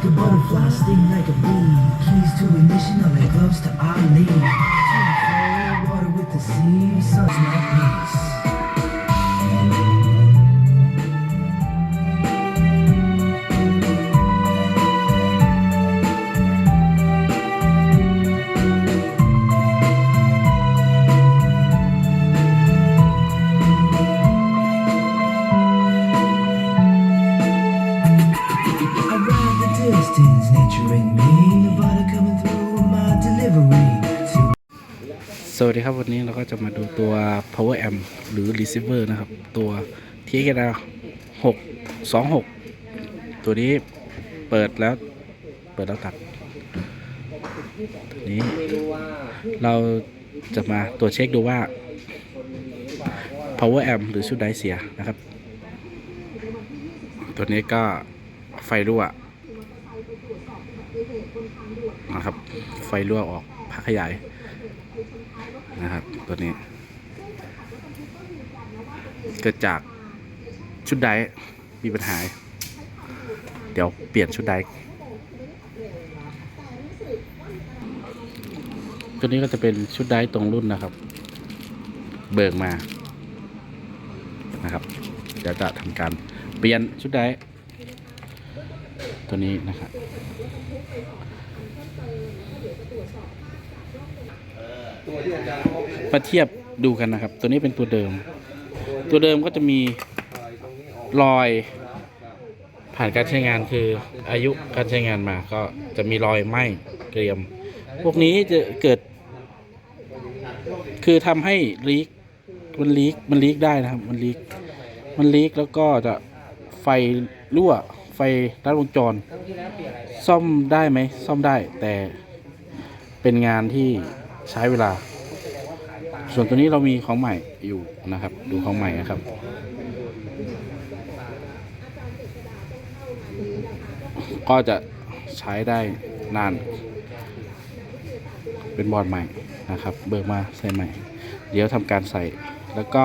like a butterfly, sting like a bee. Keys to ignition are like gloves to Ali. Water with the sea, sun's my peace. สวัสดีครับวันนี้เราก็จะมาดูตัว power amp หรือ receiver นะครับ ตัว TXL 6 2 6 ตัวนี้เปิดแล้วเปิดแล้วตัดตัวนี้เราจะมาตรวจเช็คดูว่า power amp หรือชุดไดเสียนะครับ ตัวนี้ก็ไฟรั่วนะครับ ไฟรั่วออกพักขยาย นะครับ ตัวนี้ เกิดจากชุดไดมีปัญหา เดี๋ยวเปลี่ยนชุดไดตัวนี้ก็จะเป็นชุดไดตรงรุ่นนะครับ เบิกมานะครับเดี๋ยวจะทำการเปลี่ยนชุดไดตัวนี้นะครับ มาเทียบดูกันนะครับ ตัวนี้เป็นตัวเดิม ตัวเดิมก็จะมีรอยผ่านการใช้งานคืออายุการใช้งานมาก็จะมีรอยไหม้เกรียม พวกนี้จะเกิด คือทำให้ลีกมันลีกมันลีกได้นะครับ มันลีกมันลีกแล้วก็จะไฟรั่วไฟรัดวงจร ซ่อมได้ไหมซ่อมได้แต่ เป็นงานที่ใช้เวลา ส่วนตัวนี้เรามีของใหม่อยู่นะครับ ดูของใหม่นะครับ ก็จะใช้ได้นาน เป็นบอร์ดใหม่นะครับ เบิกมาใส่ใหม่ เดี๋ยวทำการใส่ แล้วก็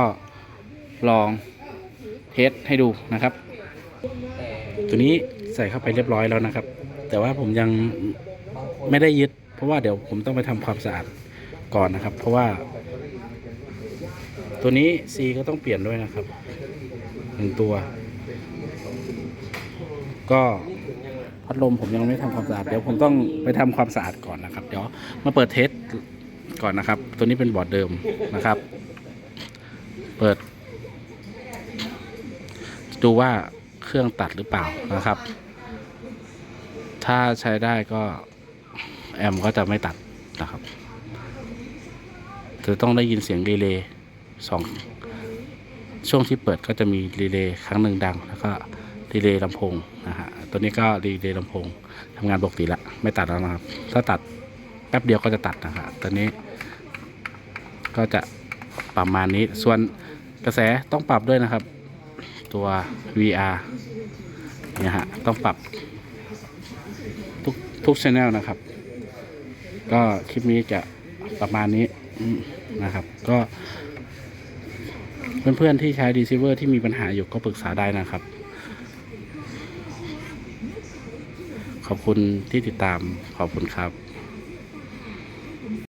ลองเทสให้ดูนะครับ ตัวนี้ใส่เข้าไปเรียบร้อยแล้วนะครับ แต่ว่าผมยังไม่ได้ยึด เพราะว่าเดี๋ยวผมต้องไปทำความสะอาดก่อนนะครับ เพราะว่า ตัวนี้ C ก็ต้องเปลี่ยนด้วยนะครับหนึ่งตัว ก็พัดลมผมยังไม่ทำความสะอาดเดี๋ยวผมต้องไปทำความสะอาดก่อนนะครับ เดี๋ยวมาเปิดเทสก่อนนะครับ ตัวนี้เป็นบอร์ดเดิมนะครับ เปิด ดูว่าเครื่องตัดหรือเปล่านะครับ ถ้าใช้ได้ก็ แอมก็จะไม่ตัดนะครับจะต้องได้ยินเสียงรีเลย์สองช่วงที่เปิดก็จะมีรีเลย์ครั้งหนึ่งดัง แล้วก็รีเลย์ลำโพงนะฮะตัวนี้ก็รีเลย์ลำโพงทำงานปกติละไม่ตัดแล้วนะครับ ถ้าตัดแป๊บเดียวก็จะตัดนะฮะตัวนี้ ก็จะประมาณนี้ส่วนกระแสต้องปรับด้วยนะครับ ตัว VR เนี่ยฮะต้องปรับทุกทุกช anel นะครับ ก็คลิปนี้จะประมาณนี้นะครับ ก็ เพื่อนๆที่ใช้ดีซิเวอร์ที่มีปัญหาอยู่ก็ปรึกษาได้นะครับ ขอบคุณที่ติดตามขอบคุณครับ